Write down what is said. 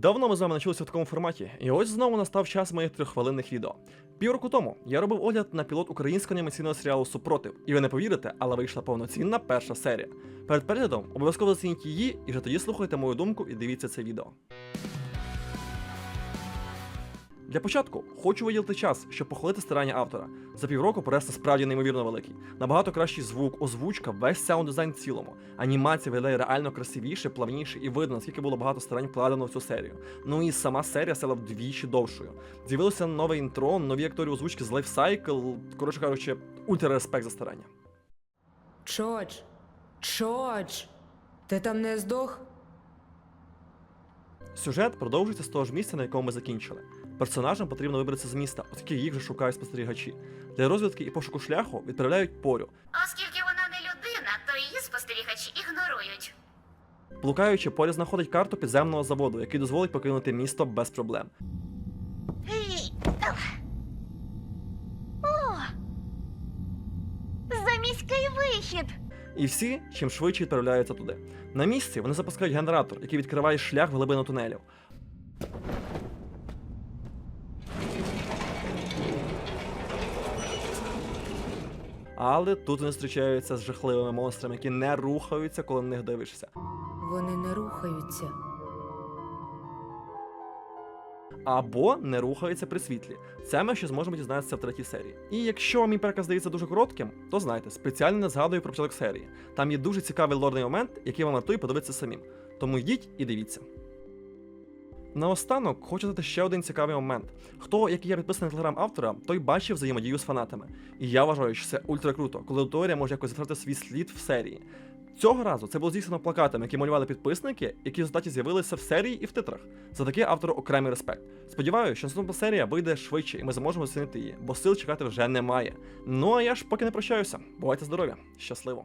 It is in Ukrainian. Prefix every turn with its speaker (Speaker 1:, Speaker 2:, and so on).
Speaker 1: Давно ми з вами навчилися в такому форматі, і ось знову настав час моїх трьоххвилинних відео. Півроку тому я робив огляд на пілот українського анімаційного серіалу Супротив, і ви не повірите, але вийшла повноцінна перша серія. Перед переглядом обов'язково зацініть її, і вже тоді слухайте мою думку і дивіться це відео. Для початку хочу виділити час, щоб похвалити старання автора. За півроку прогрес справді неймовірно великий. Набагато кращий звук, озвучка, весь саунд дизайн в цілому. Анімація виглядає реально красивіше, плавніше і видно, наскільки було багато старань вкладено в цю серію. Ну і сама серія стала вдвічі довшою. З'явилося нове інтро, нові актори озвучки з лайфсайкл. Коротше кажучи, ультра респект за старання.
Speaker 2: Чоч, чоч, ти там не здох?
Speaker 1: Сюжет продовжується з того ж місця, на якому ми закінчили. Персонажам потрібно вибратися з міста, оскільки їх вже шукають спостерігачі. Для розвідки і пошуку шляху відправляють порю.
Speaker 3: Оскільки вона не людина, то її спостерігачі ігнорують.
Speaker 1: Блукаючи, поряд знаходить карту підземного заводу, який дозволить покинути місто без проблем.
Speaker 3: О! Заміський вихід!
Speaker 1: І всі чим швидше відправляються туди. На місці вони запускають генератор, який відкриває шлях в глибину тунелів. Але тут вони зустрічаються з жахливими монстрами, які не рухаються, коли на них дивишся.
Speaker 2: Вони не рухаються.
Speaker 1: або не рухаються при світлі. Це ми ще зможемо дізнатися в третій серії. І якщо мій переказ здається дуже коротким, то знайте, спеціально не згадую про початок серії. Там є дуже цікавий лорний момент, який вам вартує подивитися самим. Тому йдіть і дивіться. Наостанок хочу дати ще один цікавий момент. Хто, як і я підписаний на телеграм автора, той бачив взаємодію з фанатами. І я вважаю, що це ультра круто, коли аудиторія може якось зафрати свій слід в серії. Цього разу це було здійснено плакатами, які малювали підписники, які в результаті з'явилися в серії і в титрах. За таке автору окремий респект. Сподіваюся, що наступна серія вийде швидше, і ми зможемо оцінити її, бо сил чекати вже немає. Ну а я ж поки не прощаюся. Бувайте здорові, щасливо!